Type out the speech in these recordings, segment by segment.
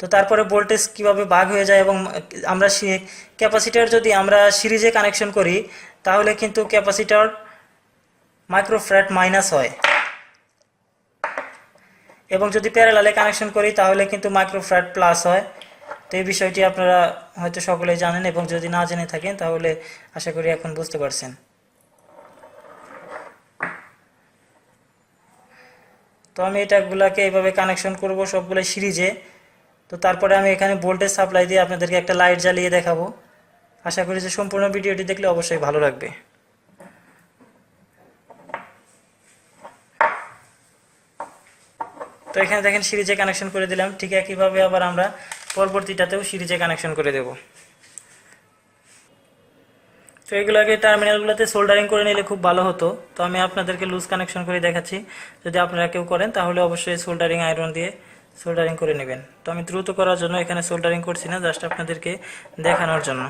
তো তারপরে ভোল্টেজ কীভাবে ভাগ হয়ে যায় এবং আমরা ক্যাপাসিটার যদি আমরা সিরিজে কানেকশন করি, তাহলে কিন্তু ক্যাপাসিটার মাইক্রোফ্র্যাট মাইনাস হয়। এবং যদি প্যারালালে কানেকশন করি, তাহলে কিন্তু মাইক্রোফ্র্যাট প্লাস হয়। তো এই বিষয়টি আপনারা হয়তো সকলেই জানেন এবং যদি না জেনে থাকেন, তাহলে আশা করি এখন বুঝতে পারছেন। তো আমি এটাগুলাকে এইভাবে কানেকশন করব সবগুলো সিরিজে। তো তারপরে আমি এখানে ভোল্টেজ সাপ্লাই দিয়ে আপনাদেরকে একটা লাইট জ্বালিয়ে দেখাবো। আশা করি যে সম্পূর্ণ ভিডিওটি দেখলে অবশ্যই ভালো লাগবে। তো এখানে দেখেন সিরিজে কানেকশন করে দিলাম। ঠিক একইভাবে আবার আমরা পরবর্তীটাতেও সিরিজে কানেকশন করে দেব। তো এগুলোকে টার্মিনালগুলোতে সোল্ডারিং করে নিলে খুব ভালো হতো। তো আমি আপনাদেরকে লুজ কানেকশন করে দেখাচ্ছি। যদি আপনারা কেউ করেন তাহলে অবশ্যই সোল্ডারিং আয়রন দিয়ে সোল্ডারিং করে নেবেন। তো আমি দ্রুত করার জন্য এখানে সোল্ডারিং করছি না জাস্ট আপনাদেরকে দেখানোর জন্য।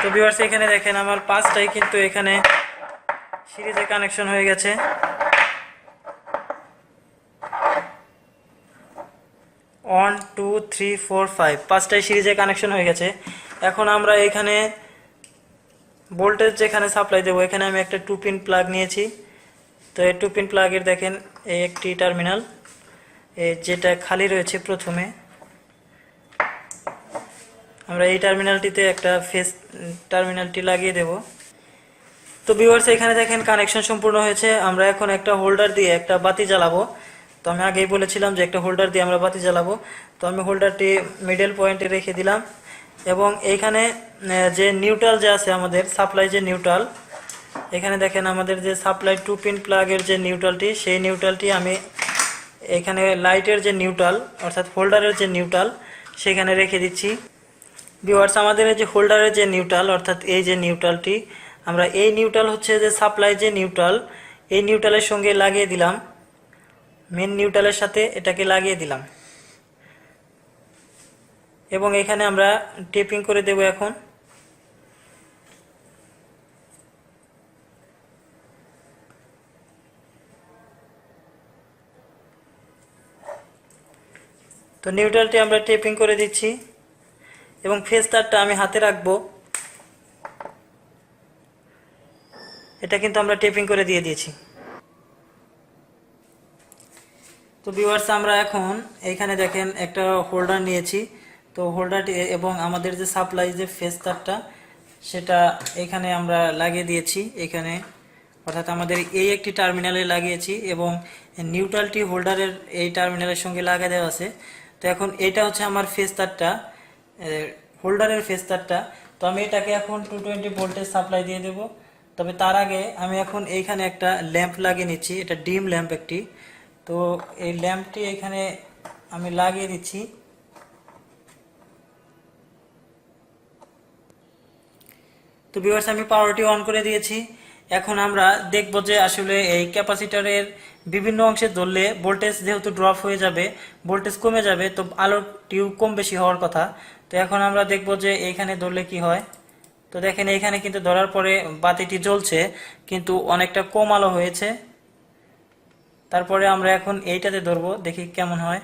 তো ভিউয়ার্স এখানে দেখেন আমার পাঁচটাই কিন্তু এখানে সিরিজে কানেকশন হয়ে গেছে। One two three four five পাঁচটাই সিরিজে কানেকশন হয়ে গেছে। এখন আমরা এখানে ভোল্টেজ যেখানে সাপ্লাই দেবো, এখানে আমি একটা টু পিন প্লাগ নিয়েছি। তো এই টু পিন প্লাগের দেখেন, এই একটি টার্মিনাল যেটা খালি রয়েছে প্রথমে। আমরা এই টার্মিনালটিতে একটা ফেস টার্মিনালটি লাগিয়ে দেব। তো ভিউয়ার্স এখানে দেখেন কানেকশন সম্পূর্ণ হয়েছে। আমরা এখন একটা হোল্ডার দিয়ে একটা বাতি জ্বালাবো। তো আমি আগেই বলেছিলাম যে একটা হোল্ডার দিয়ে আমরা বাতি জ্বালাবো। তো আমি হোল্ডারটি মিডল পয়েন্টে রেখে দিলাম। এবং এইখানে যে নিউট্রাল যে আছে আমাদের সাপ্লাই যে নিউট্রাল এখানে দেখেন আমাদের যে সাপ্লাই টু পিন প্লাগের যে নিউট্রালটি, সেই নিউট্রালটি আমি এখানে লাইটের যে নিউট্রাল, অর্থাৎ হোল্ডারের যে নিউট্রাল, সেখানে রেখে দিচ্ছি। ভিউয়ার্স, আমাদের এই যে হোল্ডারের যে নিউট্রাল, অর্থাৎ এই যে নিউট্রালটি, আমরা এই নিউট্রাল হচ্ছে যে সাপ্লাই যে নিউট্রাল, এই নিউট্রালের সঙ্গে লাগিয়ে দিলাম। মেন নিউট্রালের সাথে এটাকে লাগিয়ে দিলাম। এবং এখানে আমরা টেপিং করে দেব এখন। তো নিউট্রালটি আমরা টেপিং করে দিচ্ছি এবং ফেস তারটা আমি হাতে রাখব। এটা কিন্তু আমরা টেপিং করে দিয়ে দিয়েছি। তো ভিউয়ার্স আমরা এখন এখানে দেখেন একটা হোল্ডার নিয়েছি। তো হোল্ডারটি এবং আমাদের যে সাপ্লাই যে ফেস তারটা সেটা এখানে আমরা লাগিয়ে দিয়েছি। এখানে অর্থাৎ আমাদের এই একটি টার্মিনালে লাগিয়েছি এবং নিউট্রালটি হোল্ডারের এই টার্মিনালের সঙ্গে লাগিয়ে দেওয়া আছে। তো এখন এটা হচ্ছে আমার ফেস তারটা হোল্ডারের ফেস তারটা। তো আমি এটাকে এখন টু টোয়েন্টি ভোল্টেজ সাপ্লাই দিয়ে দেব। তবে তার আগে আমি এখন এইখানে একটা ল্যাম্প লাগিয়ে নিচ্ছি, এটা ডিম ল্যাম্প একটি। তো এই ল্যাম্পটি এখানে আমি লাগিয়ে দিচ্ছি। তো ভিউয়ার্স আমি পাওয়ারটি অন করে দিয়েছি। এখন আমরা দেখব যে আসলে এই ক্যাপাসিটরের বিভিন্ন অংশে ধরলে ভোল্টেজ যেহেতু ড্রপ হয়ে যাবে, ভোল্টেজ কমে যাবে, তো আলোর টিউব কম বেশি হওয়ার কথা। তো এখন আমরা দেখব যে এইখানে ধরলে কি হয়। তো দেখেন এইখানে কিন্তু ধরার পরে বাতিটি জ্বলছে, কিন্তু অনেকটা কম আলো হয়েছে। তারপরে আমরা এখন এইটাতে ধরবো, দেখি কেমন হয়।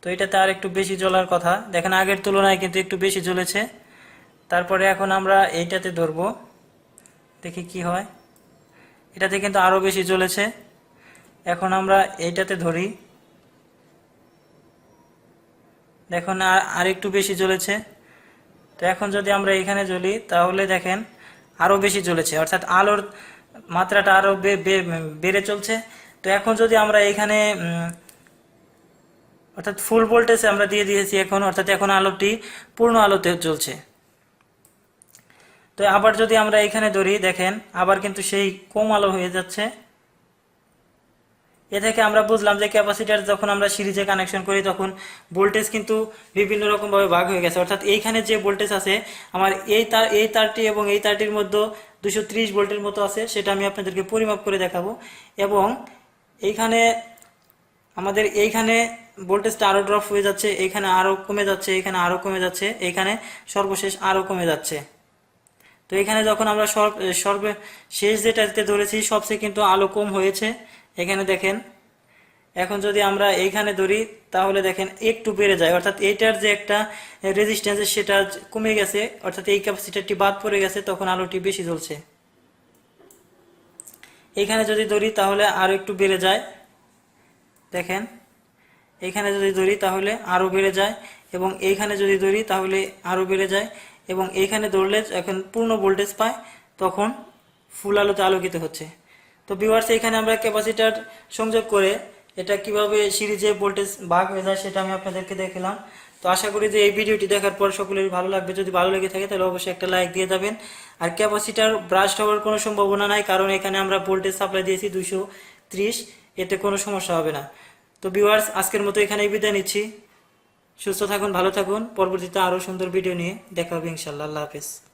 তো এটাতে আর একটু বেশি জ্বলার কথা। দেখেন আগের তুলনায় কিন্তু একটু বেশি জ্বলেছে। তারপরে এখন আমরা এইটাতে ধরবো, দেখি কি হয়। এটাতে কিন্তু আরও বেশি জ্বলেছে এখন আমরা এইটাতে ধরি। দেখুন, আর একটু বেশি জ্বলেছে তো এখন যদি আমরা এখানে জ্বলি, তাহলে দেখেন আরও বেশি জ্বলেছে অর্থাৎ আলোর মাত্রাটা আরও বে- বে- বেড়ে চলছে। তো এখন যদি আমরা এখানে অর্থাৎ ফুল ভোল্টেজ আমরা দিয়ে দিয়েছি এখন, অর্থাৎ এখন আলোটি পূর্ণ আলোতে জ্বলছে তো আবার যদি আমরা এখানে ধরি, দেখেন, আবার কিন্তু সেই কম আলো হয়ে যাচ্ছে। এ থেকে আমরা বুঝলাম যে ক্যাপাসিটার যখন আমরা সিরিজে কানেকশন করি, তখন ভোল্টেজ কিন্তু বিভিন্ন রকমভাবে ভাগ হয়ে গেছে। অর্থাৎ এইখানে যে ভোল্টেজ আছে, আমার এই তার, এই তারটি এবং এই তারটির মধ্যে দুশো ত্রিশ ভোল্টের মতো আছে, সেটা আমি আপনাদেরকে পরিমাপ করে দেখাবো। এবং এইখানে আমাদের এইখানে ভোল্টেজটা আরও ড্রপ হয়ে যাচ্ছে, এইখানে আরও কমে যাচ্ছে এখানে আরও কমে যাচ্ছে, এইখানে সর্বশেষ আরও কমে যাচ্ছে। তো এখানে যখন আমরা সর্ব, সর্বে, শেষ যেটাতে ধরেছি সবচেয়ে কিন্তু আলো কম হয়েছে। এখানে দেখেন, এখন যদি আমরা এইখানে ধরি, তাহলে দেখেন একটু বেড়ে যায়। অর্থাৎ এইটার যে একটা রেজিস্ট্যান্স সেটা কমে গেছে। অর্থাৎ এই ক্যাপাসিটারটি বাদ পড়ে গেছে, তখন আলোটি বেশি জ্বলছে। এইখানে যদি ধরি, তাহলে আরও একটু বেড়ে যায়। দেখেন এইখানে যদি ধরি, তাহলে আরও বেড়ে যায়। এবং এইখানে যদি ধরি, তাহলে আরও বেড়ে যায়। এবং এইখানে ধরলে এখন পূর্ণ ভোল্টেজ পায়, তখন ফুল আলোতে আলোকিত হচ্ছে। তো ভিউয়ার্স এখানে আমরা ক্যাপাসিটার সংযোগ করে এটা কীভাবে সিরিজে ভোল্টেজ ভাগ হয়ে যায় সেটা আমি আপনাদেরকে দেখলাম। তো আশা করি যে এই ভিডিওটি দেখার পর সকলের ভালো লাগবে। যদি ভালো লেগে থাকে, তাহলে অবশ্যই একটা লাইক দিয়ে যাবেন। আর ক্যাপাসিটার ব্রাস্ট হওয়ার কোনো সম্ভাবনা নাই, কারণ এখানে আমরা ভোল্টেজ সাপ্লাই দিয়েছি দুশো এতে কোনো সমস্যা হবে না। তো ভিউয়ার্স আজকের মতো এখানেই বিদায় নিচ্ছি। সুস্থ থাকুন ভালো থাকুন। পরবর্তীতে আরও সুন্দর ভিডিও নিয়ে দেখা হবে ইনশাল্লাহ। আল্লাহ হাফেজ।